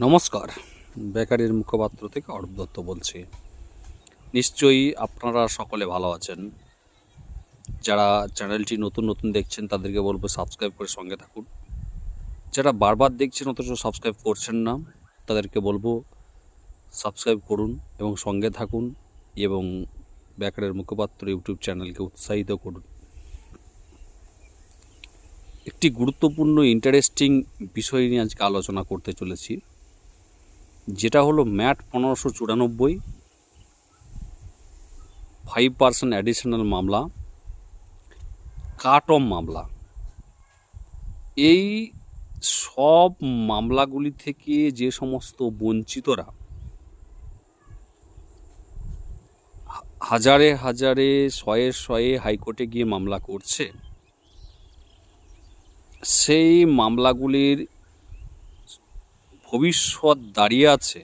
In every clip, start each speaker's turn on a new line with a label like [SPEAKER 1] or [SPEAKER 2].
[SPEAKER 1] নমস্কার। বেকারির মুখপাত্র থেকে অরূপ দত্ত বলছি। নিশ্চয়ই আপনারা সকলে ভালো আছেন। যারা চ্যানেলটি নতুন নতুন দেখছেন, তাদেরকে বলব সাবস্ক্রাইব করে সঙ্গে থাকুন। যারা বারবার দেখছেন, অথচ সাবস্ক্রাইব করছেন না, তাদেরকে বলব সাবস্ক্রাইব করুন এবং সঙ্গে থাকুন এবং বেকারের মুখপাত্র ইউটিউব চ্যানেলকে উৎসাহিত করুন। একটি গুরুত্বপূর্ণ ইন্টারেস্টিং বিষয় নিয়ে আজকে আলোচনা করতে চলেছি। যেটা হলো ম্যাট পনেরোশো চুরানব্বই ফাইভ পার্সেন্ট অ্যাডিশনাল মামলা কাট অফ মামলা। এই সব মামলাগুলি থেকে যে সমস্ত বঞ্চিতরা হাজারে হাজারে শয়ে শয়ে হাইকোর্টে গিয়ে মামলা করছে, সেই মামলাগুলির ভবিষ্যৎ দাঁড়িয়ে আছে।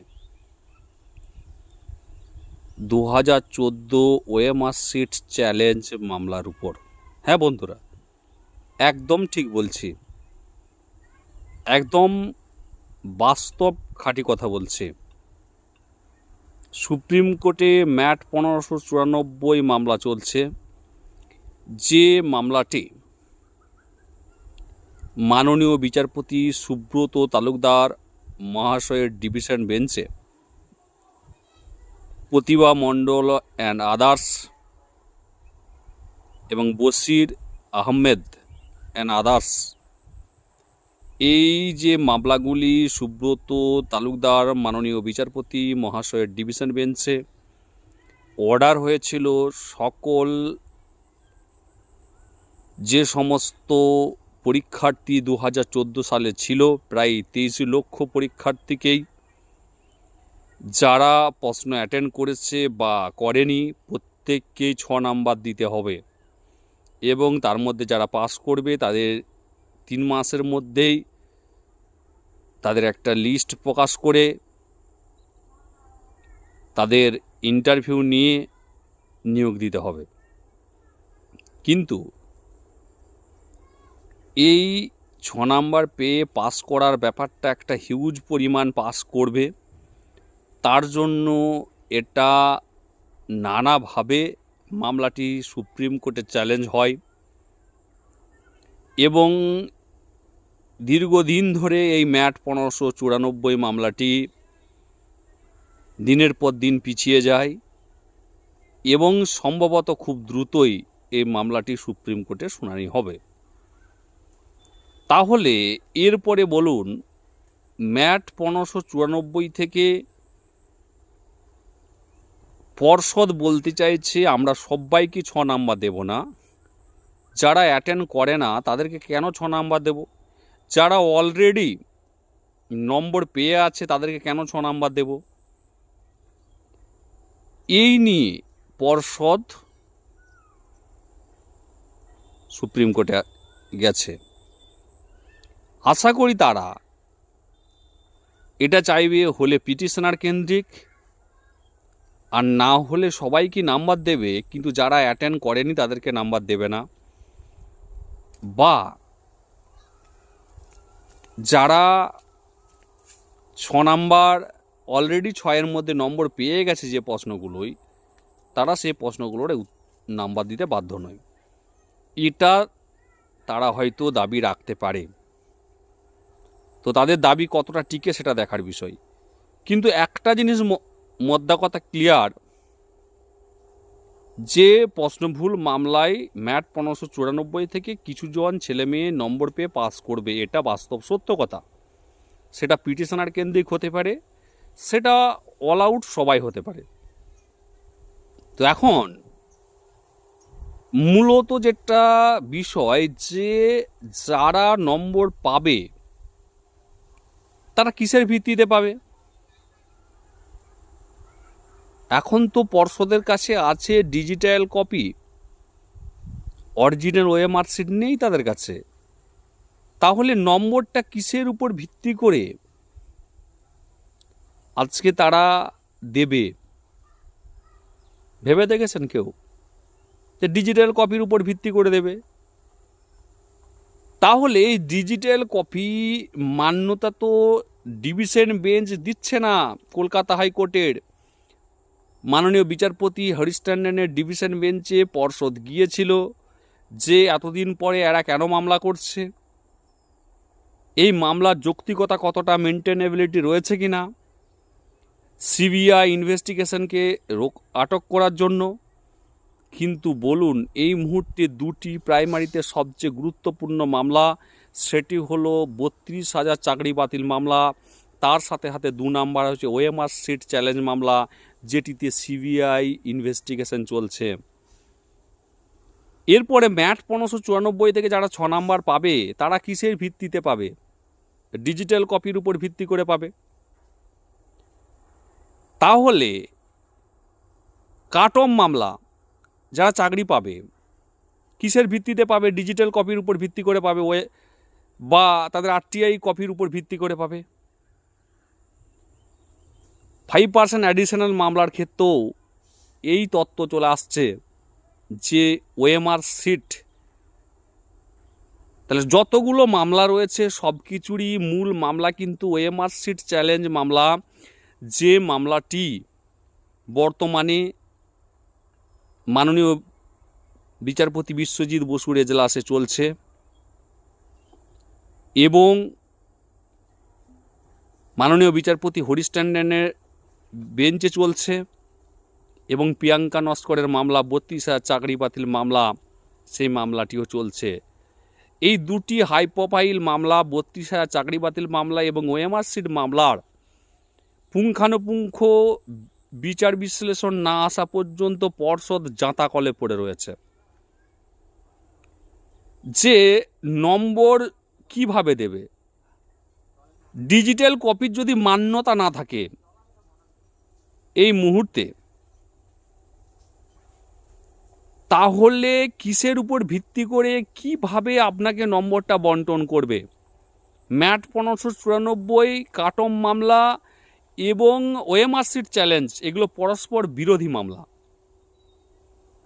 [SPEAKER 1] দু হাজার চোদ্দ ওএমআর সিট চ্যালেঞ্জ মামলার উপর। হ্যাঁ বন্ধুরা, একদম ঠিক বলছি। একদম বাস্তব খাঁটি কথা বলছি। সুপ্রিম কোর্টে ম্যাট পনেরোশো চুরানব্বই মামলা চলছে। যে মামলাটি মাননীয় বিচারপতি সুব্রত তালুকদার মহাশয়ের ডিভিশন বেঞ্চে প্রতিভা মণ্ডল অ্যান্ড আদার্স এবং বসির আহমেদ অ্যান্ড আদার্স। এই যে মামলাগুলি সুব্রত তালুকদার মাননীয় বিচারপতি মহাশয়ের ডিভিশন বেঞ্চে অর্ডার হয়েছিল, সকল যে সমস্ত পরীক্ষার্থী দু হাজার চোদ্দ সালে ছিল প্রায় তেইশ লক্ষ পরীক্ষার্থীকেই। যারা প্রশ্ন অ্যাটেন্ড করেছে বা করেনি প্রত্যেককেই ছ নাম্বার দিতে হবে। এবং তার মধ্যে যারা পাস করবে, তাদের তিন মাসের মধ্যেই তাদের একটা লিস্ট প্রকাশ করে তাদের ইন্টারভিউ নিয়ে নিয়োগ দিতে হবে। কিন্তু এই ছ নাম্বার পেয়ে পাস করার ব্যাপারটা একটা হিউজ পরিমাণ পাস করবে। তার জন্য এটা নানাভাবে মামলাটি সুপ্রিম কোর্টে চ্যালেঞ্জ হয় এবং দীর্ঘদিন ধরে এই ম্যাট পনেরোশো চুরানব্বই মামলাটি দিনের পর দিন পিছিয়ে যায় এবং সম্ভবত খুব দ্রুতই এই মামলাটি সুপ্রিম কোর্টে শুনানি হবে। তাহলে এরপরে বলুন, ম্যাট পনেরোশো চুরানব্বই থেকে পর্ষদ বলতে চাইছে, আমরা সবাইকে ছ নাম্বার দেব না। যারা অ্যাটেন্ড করে না, তাদেরকে কেন ছ নাম্বার দেব? যারা অলরেডি নম্বর পেয়ে আছে, তাদেরকে কেন ছ নাম্বার দেব? এই নিয়ে পর্ষদ সুপ্রিম কোর্টে গেছে। আশা করি তারা। এটা চাইবে হলে পিটিশনার কেন্দ্রিক, আর না হলে সবাইকে নাম্বার দেবে, কিন্তু যারা অ্যাটেন্ড করেনি তাদেরকে নাম্বার দেবে না। বা, যারা ছ নাম্বার অলরেডি ছয়ের মধ্যে নম্বর পেয়ে গেছে যে প্রশ্নগুলোই, তারা সেই প্রশ্নগুলোর নাম্বার দিতে বাধ্য নয়। এটা তারা হয়তো দাবি রাখতে পারে। তো তাদের দাবি কতটা টিকে সেটা দেখার বিষয়। কিন্তু একটা জিনিস মোদ্দা কথা ক্লিয়ার যে প্রশ্নভুল মামলায় ম্যাট পনেরোশো চুরানব্বই থেকে কিছু জন ছেলে মেয়ে নম্বর পেয়ে পাস করবে, এটা বাস্তব সত্য কথা। সেটা পিটিশনার কেন্দ্রিক হতে পারে, সেটা অল আউট সবাই হতে পারে। তো এখন, মূলত যেটা বিষয় যে যারা নম্বর পাবে তারা কিসের ভিত্তিতে পাবে? এখন তো পর্ষদের কাছে আছে digital copy. Original OMR sheet নেই তাদের কাছে। তাহলে নম্বরটা কিসের উপর ভিত্তি করে? আজকে তারা দেবে। ভেবে দেখেছেন কেউ? যে ডিজিটাল কপির উপর ভিত্তি করে দেবে। তাহলে এই ডিজিটাল কপি মান্যতা তো ডিভিশন বেঞ্চ দিচ্ছে না কলকাতা হাইকোর্টের। মাননীয় বিচারপতি হরিশ ডিভিশন বেঞ্চে পর্ষদ গিয়েছিল যে এতদিন পরে এরা কেন মামলা করছে? এই মামলার যৌক্তিকতা কতটা মেনটেনেবিলিটি রয়েছে কি না সিবিআই ইনভেস্টিগেশনকে রোক, আটক করার জন্য কিন্তু বলুন, এই মুহূর্তে দুটি প্রাইমারিতে সবচেয়ে গুরুত্বপূর্ণ মামলা, সেটি হলো বত্রিশ হাজার চাকরি বাতিল মামলা, তার সাথে সাথে দু নাম্বার হচ্ছে ওএমআর সিট চ্যালেঞ্জ মামলা, যেটিতে সিবিআই ইনভেস্টিগেশন চলছে। এরপরে ম্যাট পনেরোশো চুরানব্বই থেকে যারা ছ নাম্বার পাবে, তারা কিসের ভিত্তিতে পাবে? ডিজিটাল কপির উপর ভিত্তি করে পাবে। তাহলে কাটম মামলা যারা চাকরি পাবে, কিসের ভিত্তিতে পাবে ডিজিটাল কপির উপর ভিত্তি করে পাবে, ওয়ে, বা তাদের আরটিআই কপির উপর ভিত্তি করে পাবে? ফাইভ পার্সেন্ট অ্যাডিশনাল মামলার ক্ষেত্রেও এই তত্ত্ব চলে আসছে যে ওএমআর সিট, তাহলে যতগুলো মামলা রয়েছে, সব কিছুরই মূল মামলা কিন্তু ওএমআর সিট চ্যালেঞ্জ মামলা, যে মামলাটি বর্তমানে মাননীয় বিচারপতি বিশ্বজিৎ বসুর এজলাসে চলছে এবং মাননীয় বিচারপতি হরিশ বেঞ্চে চলছে এবং প্রিয়াঙ্কা নস্করের মামলা, বত্রিশ হাজার চাকরি বাতিল মামলা, সেই মামলাটিও চলছে। এই দুটি হাই প্রোফাইল মামলা, বত্রিশ হাজার চাকরি বাতিল মামলা এবং ওএমআর সিট মামলার পুঙ্খানুপুঙ্খ বিচার বিশ্লেষণ না আসা পর্যন্ত পর্ষদ জাঁতাকলে পড়ে রয়েছে। যে নম্বর কীভাবে দেবে? ডিজিটাল কপির যদি মান্যতা না থাকে, এই মুহূর্তে তাহলে কিসের উপর ভিত্তি করে কীভাবে আপনাকে নম্বরটা বন্টন করবে? ম্যাট পনেরোশো চুরানব্বই, কাটম মামলা এবং ওএমআর সিট চ্যালেঞ্জ এগুলো পরস্পর বিরোধী মামলা।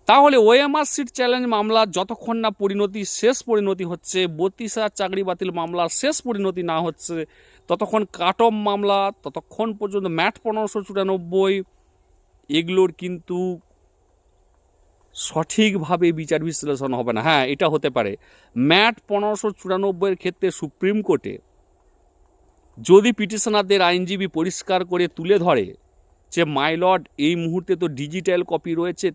[SPEAKER 1] তাহলে ওএমআর সিট চ্যালেঞ্জ মামলা যতক্ষণ না পরিণতি, শেষ পরিণতি হচ্ছে, বত্রিশ হাজার চাকরি বাতিল মামলার শেষ পরিণতি না হচ্ছে, ততক্ষণ কাটম মামলা, ততক্ষণ পর্যন্ত ম্যাট পনেরোশো চুরানব্বই, এগুলোর কিন্তু সঠিকভাবে বিচার বিশ্লেষণ হবে না। হ্যাঁ এটা হতে পারে। ম্যাট পনেরোশো চুরানব্বইয়ের ক্ষেত্রে সুপ্রিম কোর্টে যদি পিটিশনারদের আইনজীবী পরিষ্কার করে তুলে ধরে যে মাইলড এই মুহূর্তে তো ডিজিটাল কপি রয়েছে